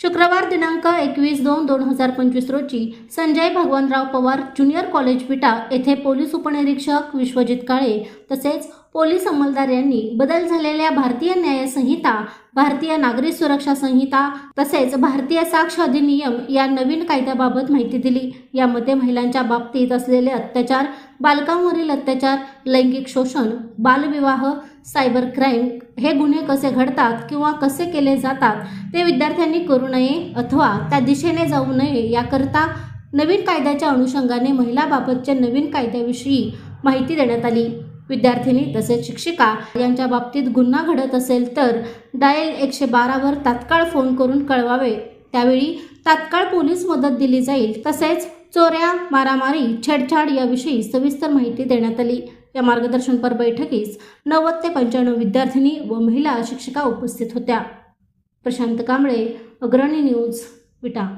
शुक्रवार दिनांक एकवीस दोन दोन हजार पंचवीस रोजी संजय भगवानराव पवार ज्युनियर कॉलेज विटा येथे पोलीस उपनिरीक्षक विश्वजित काळे तसेच पोलीस अंमलदार यांनी बदल झालेल्या भारतीय न्याय संहिता भारतीय नागरिक सुरक्षा संहिता तसेच भारतीय साक्ष अधिनियम या नवीन कायद्याबाबत माहिती दिली. यामध्ये महिलांच्या बाबतीत असलेले अत्याचार बालकांवरील अत्याचार लैंगिक शोषण बालविवाह सायबर क्राईम हे गुन्हे कसे घडतात किंवा कसे केले जातात ते विद्यार्थ्यांनी करू नये अथवा त्या दिशेने जाऊ नये याकरता नवीन कायद्याच्या अनुषंगाने महिलाबाबतच्या नवीन कायद्याविषयी माहिती देण्यात आली. विद्यार्थिनी तसेच शिक्षिका यांच्या बाबतीत गुन्हा घडत असेल तर डायल एकशे बारावर तात्काळ फोन करून कळवावे. त्यावेळी तात्काळ पोलीस मदत दिली जाईल तसेच चोऱ्या मारामारी छेडछाड याविषयी सविस्तर माहिती देण्यात आली. या मार्गदर्शनपर बैठकीस नव्वद ते पंच्याण्णव विद्यार्थिनी व महिला शिक्षिका उपस्थित होत्या. प्रशांत कांबळे अग्रणी न्यूज विटा.